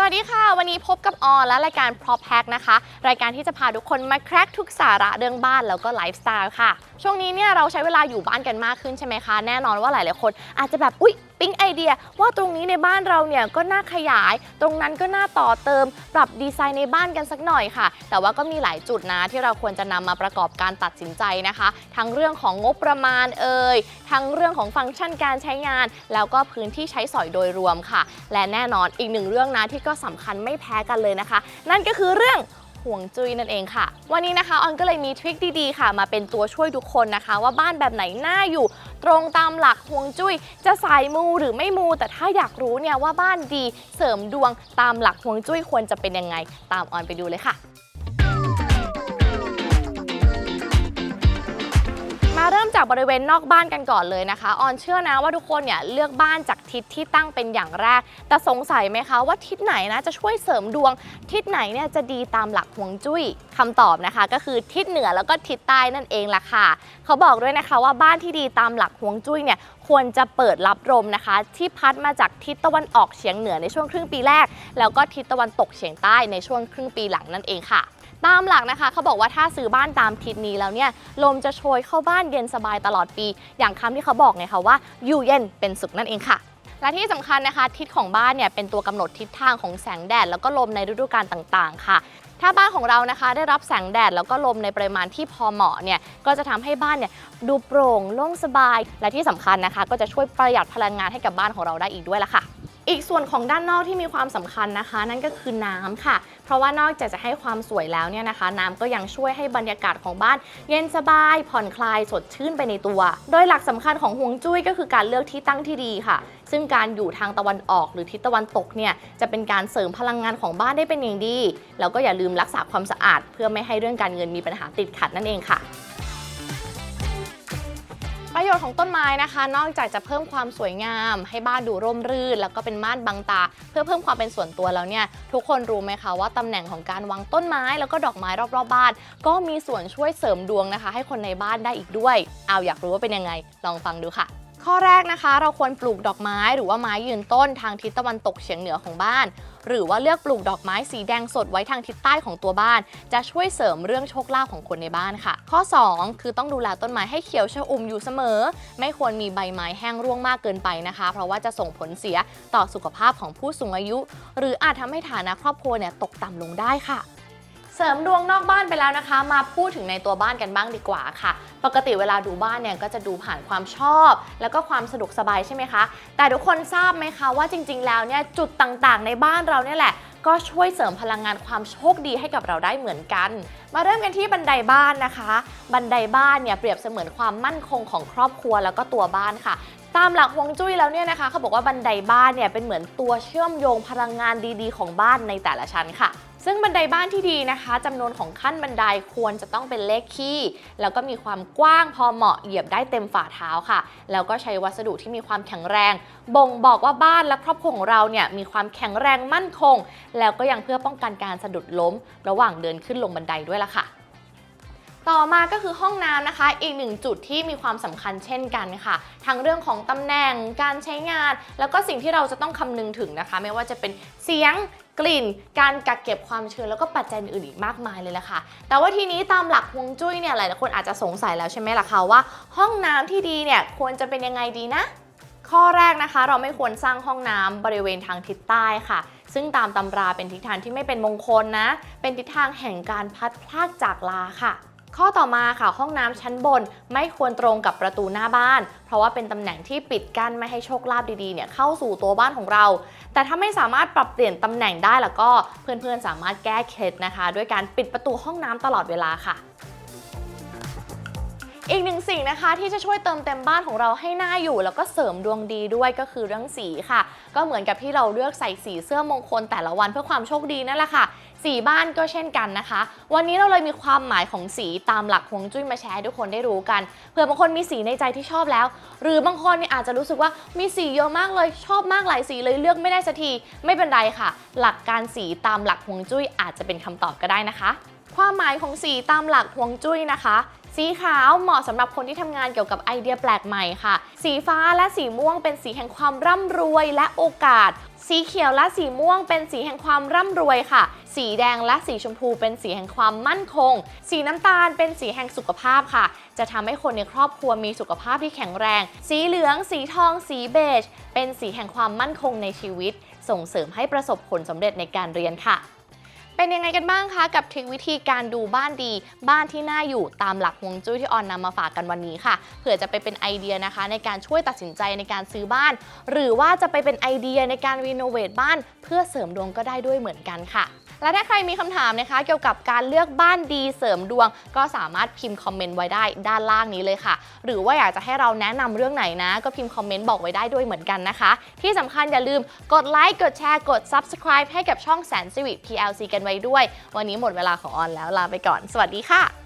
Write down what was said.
สวัสดีค่ะ วันนี้พบกับออนและรายการ Prop Hack นะคะ รายการที่จะพาทุกคนมาแคร็กทุกสาระเรื่องบ้านแล้วก็ไลฟ์สไตล์ค่ะ ช่วงนี้เนี่ยเราใช้เวลาอยู่บ้านกันมากขึ้นใช่ไหมคะ แน่นอนว่าหลายๆคน อาจจะแบบอุ๊ยปิ๊งไอเดีย ว่าตรงนี้ในบ้านเราเนี่ยก็น่าขยาย ตรงนั้นก็น่าต่อเติม ปรับดีไซน์ในบ้านกันสักหน่อยค่ะ แต่ว่าก็มีหลายจุดนะที่เราควรจะนำมาประกอบการตัดสินใจนะคะ ทั้งเรื่องของงบประมาณเอ่ยทั้งเรื่องของฟังก์ชันการใช้งาน แล้วก็พื้นที่ใช้สอยโดยรวมค่ะ และแน่นอนอีกหนึ่งเรื่องนะที่ก็สำคัญไม่แพ้กันเลยนะคะ นั่นก็คือเรื่อง ห่วงจุ้ยนั่นเองค่ะ วันนี้นะคะออนก็เลยมีทริคดีๆ ค่ะ มาเป็นตัวช่วยทุกคนนะคะ ว่าบ้านแบบไหนน่าอยู่ ตรงตามหลักห่วงจุ้ย จะสายมูหรือไม่มู แต่ถ้าอยากรู้เนี่ยว่าบ้านดีเสริมดวงตามหลักห่วงจุ้ยควรจะเป็นยังไง ตามออนไปดูเลยค่ะ มาเริ่มจากบริเวณนอกบ้านกันก่อนเลยนะคะออนเชื่อนะว่าทุกคนเนี่ยเลือกบ้านจากทิศที่ตั้งเป็นอย่างแรก แต่สงสัยไหมคะว่าทิศไหนนะจะช่วยเสริมดวง ทิศไหนเนี่ยจะดีตามหลักฮวงจุ้ยคำตอบนะคะ ก็คือทิศเหนือแล้วก็ทิศใต้นั่นเองล่ะค่ะ เขาบอกด้วยนะคะว่าบ้านที่ดีตามหลักฮวงจุ้ยเนี่ยควรจะเปิดรับลมนะคะ ที่พัดมาจากทิศตะวันออกเฉียงเหนือในช่วงครึ่งปีแรก แล้วก็ทิศตะวันตกเฉียงใต้ในช่วงครึ่งปีหลังนั่นเองค่ะ ตามหลักนะคะเขาบอกว่าถ้าซื้อบ้านตามทิศนี้แล้วเนี่ยลมจะโชยเข้าบ้านเย็นสบายตลอดปี อย่างคำที่เขาบอกไงคะว่าอยู่เย็นเป็นสุขนั่นเองค่ะและที่สำคัญนะคะ ทิศของบ้านเนี่ยเป็นตัวกำหนดทิศทางของแสงแดด แล้วก็ลมในฤดูกาลต่างๆ ค่ะ ถ้าบ้านของเรานะคะได้รับแสงแดดแล้วก็ลมในปริมาณที่พอเหมาะเนี่ยก็จะทำให้บ้านเนี่ยดูโปร่งโล่งสบาย และที่สำคัญนะคะ ก็จะช่วยประหยัดพลังงานให้กับบ้านของเราได้อีกด้วยล่ะค่ะ อีกส่วนของด้านนอกที่มีความสำคัญนะคะ นั่นก็คือน้ำค่ะ เพราะว่านอกจากจะให้ความสวยแล้วเนี่ยนะคะ น้ำก็ยังช่วยให้บรรยากาศของบ้าน เย็นสบาย ผ่อนคลายสดชื่นไปในตัว โดยหลักสำคัญของฮวงจุ้ยก็คือการเลือกที่ตั้งที่ดีค่ะ ซึ่งการอยู่ทางตะวันออกหรือทิศตะวันตกเนี่ยจะเป็นการเสริมพลังงานของบ้านได้เป็นอย่างดี แล้วก็อย่าลืมรักษาความสะอาด เพื่อไม่ให้เรื่องการเงินมีปัญหาติดขัดนั่นเองค่ะ ประโยชน์ของต้นไม้นะคะ นอกจากจะเพิ่มความสวยงาม ให้บ้านดูร่มรื่น แล้วก็เป็นม่านบังตา เพื่อเพิ่มความเป็นส่วนตัวแล้วเนี่ยทุกคนรู้ไหมคะว่าตำแหน่งของการวางต้นไม้แล้วก็ดอกไม้รอบๆบบ้าน ก็มีส่วนช่วยเสริมดวงนะคะ ให้คนในบ้านได้อีกด้วย เอาอยากรู้ว่าเป็นยังไง ลองฟังดูค่ะข้อแรกนะคะ เราควรปลูกดอกไม้หรือว่าไม้ยืนต้นทางทิศตะวันตกเฉียงเหนือของบ้าน หรือว่าเลือกปลูกดอกไม้สีแดงสดไว้ทางทิศใต้ของตัวบ้าน จะช่วยเสริมเรื่องโชคลาภของคนในบ้านค่ะ ข้อ 2 คือต้องดูแลต้นไม้ให้เขียวชอุ่มอยู่เสมอ ไม่ควรมีใบไม้แห้งร่วงมากเกินไปนะคะ เพราะว่าจะส่งผลเสียต่อสุขภาพของผู้สูงอายุ หรืออาจทำให้ฐานะครอบครัวเนี่ยตกต่ำลงได้ค่ะ เสริมดวงนอกบ้านไปแล้วนะคะ มาพูดถึงในตัวบ้านกันบ้างดีกว่าค่ะ ปกติเวลาดูบ้านเนี่ยก็จะดูผ่านความชอบ แล้วก็ความสะดวกสบายใช่ไหมคะ แต่ทุกคนทราบไหมคะว่าจริง ๆ แล้วเนี่ยจุดต่างๆ ในบ้านเราเนี่ยแหละก็ช่วยเสริมพลังงานความโชคดีให้กับเราได้เหมือนกัน มาเริ่มกันที่บันไดบ้านนะคะ บันไดบ้านเนี่ยเปรียบเสมือนความมั่นคงของครอบครัวแล้วก็ตัวบ้านค่ะ ตามหลักฮวงจุ้ยแล้วเนี่ยนะคะเขาบอกว่าบันไดบ้านเนี่ยเป็นเหมือนตัวเชื่อมโยงพลังงานดีๆ ของบ้านในแต่ละชั้นค่ะ ซึ่งบันไดบ้านที่ดีนะคะจำนวนของขั้นบันไดควรจะต้องเป็นเลขคี่ แล้วก็มีความกว้างพอเหมาะเหยียบได้เต็มฝ่าเท้าค่ะ แล้วก็ใช้วัสดุที่มีความแข็งแรง บ่งบอกว่าบ้านและครอบครัวของเราเนี่ยมีความแข็งแรงมั่นคง แล้วก็ยังเพื่อป้องกันการสะดุดล้ม ระหว่างเดินขึ้นลงบันไดด้วยล่ะค่ะ ต่อมาก็คือห้องน้ำนะคะ อีกหนึ่งจุดที่มีความสำคัญเช่นกันค่ะ ทั้งเรื่องของตำแหน่งการใช้งาน แล้วก็สิ่งที่เราจะต้องคำนึงถึงนะคะ ไม่ว่าจะเป็นเสียงกลิ่น การกักเก็บความชื้นแล้วก็ปัจจัยอื่นอีกมากมายเลยล่ะค่ะ แต่ว่าทีนี้ตามหลักฮวงจุ้ยเนี่ยหลายคนอาจจะสงสัยแล้วใช่ไหมล่ะคะว่า ห้องน้ำที่ดีเนี่ยควรจะเป็นยังไงดีนะ ข้อแรกนะคะ เราไม่ควรสร้างห้องน้ำบริเวณทางทิศใต้ค่ะซึ่งตามตำราเป็นทิศทางที่ไม่เป็นมงคลนะ เป็นทิศทางแห่งการพัดพรากจากลาค่ะ ข้อต่อมาค่ะห้องน้ำชั้นบนไม่ควรตรงกับประตูหน้าบ้าน เพราะว่าเป็นตำแหน่งที่ปิดกั้นไม่ให้โชคลาภดีๆเนี่ยเข้าสู่ตัวบ้านของเรา แต่ถ้าไม่สามารถปรับเปลี่ยนตำแหน่งได้แล้วก็เพื่อนๆสามารถแก้เคล็ดนะคะ ด้วยการปิดประตูห้องน้ำตลอดเวลาค่ะอีกหนึ่งสิ่งนะคะที่จะช่วยเติมเต็มบ้านของเราให้น่าอยู่ แล้วก็เสริมดวงดีด้วยก็คือเรื่องสีค่ะ ก็เหมือนกับที่เราเลือกใส่สีเสื้อมงคลแต่ละวันเพื่อความโชคดีนั่นแหละค่ะ สีบ้านก็เช่นกันนะคะ วันนี้เราเลยมีความหมายของสีตามหลักฮวงจุ้ยมาแชร์ให้ทุกคนได้รู้กันเผื่อบางคนมีสีในใจที่ชอบแล้ว หรือบางคนเนี่ยอาจจะรู้สึกว่ามีสีเยอะมากเลยชอบมากหลายสีเลยเลือกไม่ได้สักทีไม่เป็นไรค่ะ หลักการสีตามหลักฮวงจุ้ยอาจจะเป็นคำตอบก็ได้นะคะ ความหมายของสีตามหลักฮวงจุ้ยนะคะ สีขาวเหมาะสำหรับคนที่ทำงานเกี่ยวกับไอเดียแปลกใหม่ค่ะ สีฟ้าและสีม่วงเป็นสีแห่งความร่ำรวยและโอกาส สีเขียวและสีม่วงเป็นสีแห่งความร่ำรวยค่ะ สีแดงและสีชมพูเป็นสีแห่งความมั่นคง สีน้ำตาลเป็นสีแห่งสุขภาพค่ะ จะทำให้คนในครอบครัวมีสุขภาพที่แข็งแรง สีเหลือง สีทอง สีเบจ เป็นสีแห่งความมั่นคงในชีวิต ส่งเสริมให้ประสบผลสำเร็จในการเรียนค่ะ เป็นยังไงกันบ้างคะกับทริควิธีการดูบ้านดี บ้านที่น่าอยู่ตามหลักฮวงจุ้ยที่ออนนำมาฝากกันวันนี้ค่ะเผื่อจะไปเป็นไอเดียนะคะ ในการช่วยตัดสินใจในการซื้อบ้าน หรือว่าจะไปเป็นไอเดียในการรีโนเวทบ้าน เพื่อเสริมดวงก็ได้ด้วยเหมือนกันค่ะและถ้าใครมีคำถามนะคะ เกี่ยวกับการเลือกบ้านดีเสริมดวง ก็สามารถพิมพ์คอมเมนต์ไว้ได้ด้านล่างนี้เลยค่ะ หรือว่าอยากจะให้เราแนะนำเรื่องไหนนะ ก็พิมพ์คอมเมนต์บอกไว้ได้ด้วยเหมือนกันนะคะ ที่สำคัญอย่าลืมกดไลค์กดแชร์กด subscribe ให้กับช่องแสนสิริ PLC กันไว้ด้วย วันนี้หมดเวลาของออนแล้วลาไปก่อน สวัสดีค่ะ